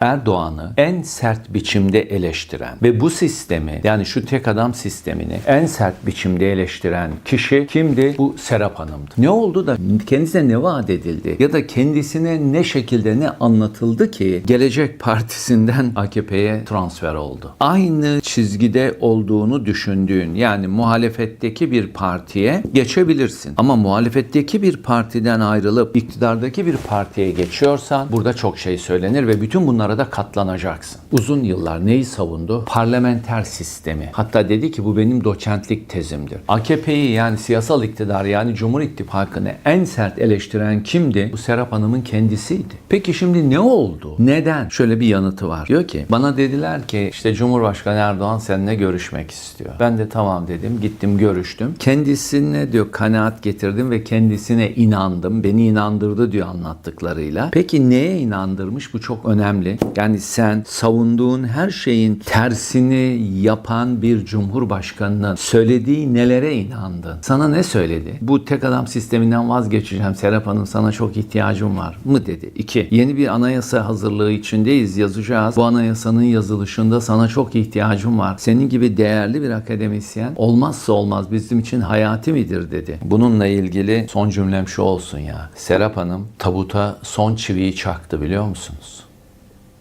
Erdoğan'ı en sert biçimde eleştiren ve bu sistemi yani şu tek adam sistemini en sert biçimde eleştiren kişi kimdi? Bu Serap Hanım'dı. Ne oldu da kendisine ne vaat edildi ya da kendisine ne şekilde ne anlatıldı ki Gelecek Partisi'nden AKP'ye transfer oldu. Aynı çizgide olduğunu düşündüğün yani muhalefetteki bir partiye geçebilirsin. Ama muhalefetteki bir partiden ayrılıp iktidardaki bir partiye geçiyorsan burada çok şey söylenir ve bütün bunlara katlanacaksın. Uzun yıllar neyi savundu? Parlamenter sistemi. Hatta dedi ki bu benim doçentlik tezimdir. AKP'yi yani siyasal iktidar yani Cumhur İttifakı'nı en sert eleştiren kimdi? Bu Serap Hanım'ın kendisiydi. Peki şimdi ne oldu? Neden? Şöyle bir yanıtı var. Diyor ki bana dediler ki işte Cumhurbaşkanı Erdoğan seninle görüşmek istiyor. Ben de tamam dedim. Gittim görüştüm. Kendisine diyor kanaat getirdim ve kendisine inandım. Beni inandırdı diyor anlattıklarıyla. Peki neye inandırmış? Bu çok önemli. Yani sen savunduğun her şeyin tersini yapan bir cumhurbaşkanının söylediği nelere inandın? Sana ne söyledi? Bu tek adam sisteminden vazgeçeceğim Serap Hanım sana çok ihtiyacım var mı dedi. İki, yeni bir anayasa hazırlığı içindeyiz yazacağız. Bu anayasanın yazılışında sana çok ihtiyacım var. Senin gibi değerli bir akademisyen olmazsa olmaz bizim için hayati midir dedi. Bununla ilgili son cümlem şu olsun ya. Serap Hanım tabuta son çiviyi çaktı biliyor musunuz?